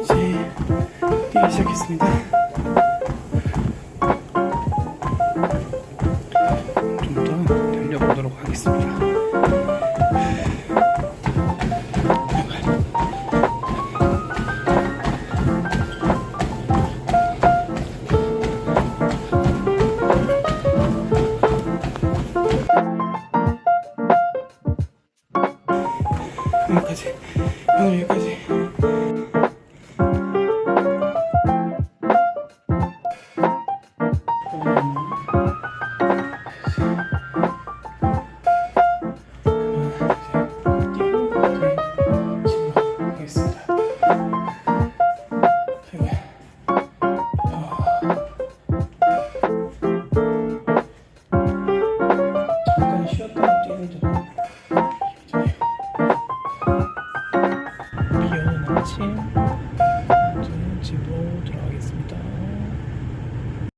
이제 뛰기 시작했습니다. 좀 더 달려보도록 하겠습니다. 여기까지. 오늘 여기까지. 쉬었다가 뛰는 아침 저는 집으로 들어가겠습니다.